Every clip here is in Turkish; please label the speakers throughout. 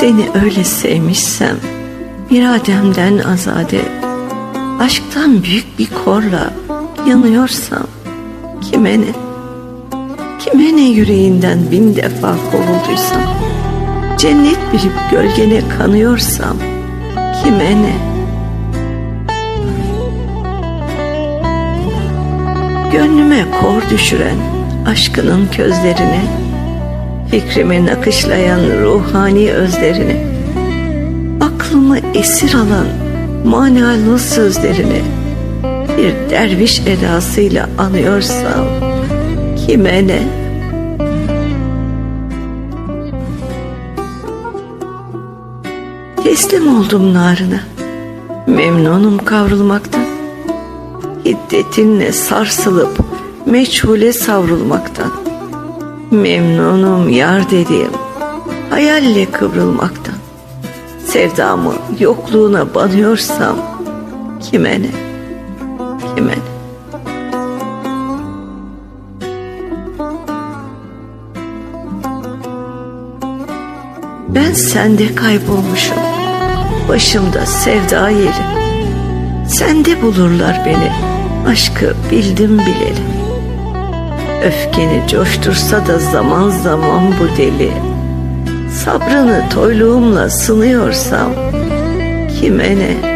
Speaker 1: Seni öyle sevmişsem irademden azade Aşktan büyük bir korla yanıyorsam Kime ne? Kime ne yüreğinden bin defa kovulduysam Cennet bilip gölgene kanıyorsam Kime ne? Gönlüme kor düşüren aşkının közlerine Fikrimi nakışlayan ruhani özlerini Aklımı esir alan manalı sözlerini Bir derviş edasıyla anıyorsam Kime ne? Teslim oldum narına. Memnunum kavrulmaktan. Hiddetinle sarsılıp meçhule savrulmaktan Memnunum yar dediğim hayalle kıvrılmaktan Sevdamı yokluğuna banıyorsam kime ne, kime ne? Ben sende kaybolmuşum, başımda sevda yeri. Sende bulurlar beni, aşkı bildim bileli. Öfkeni coştursa da zaman zaman bu deli. Sabrını toyluğumla sınıyorsam kime ne?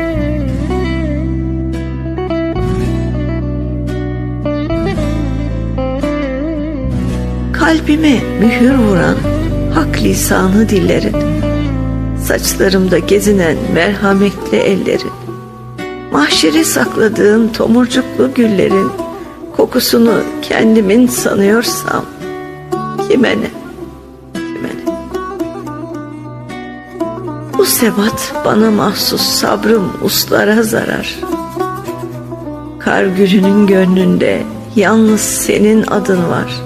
Speaker 1: Kalbime mühür vuran hak lisanı dillerin, saçlarımda gezinen merhametli ellerin, mahşeri sakladığın tomurcuklu güllerin kokusunu kendimin sanıyorsam kime ne, kime ne? Bu sebat bana mahsus sabrım uslara zarar. Kar gülünün gönlünde yalnız senin adın var.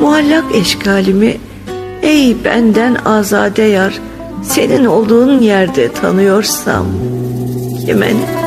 Speaker 1: Muallak eşkalimi ey benden azade yar senin olduğun yerde tanıyorsam kime ne?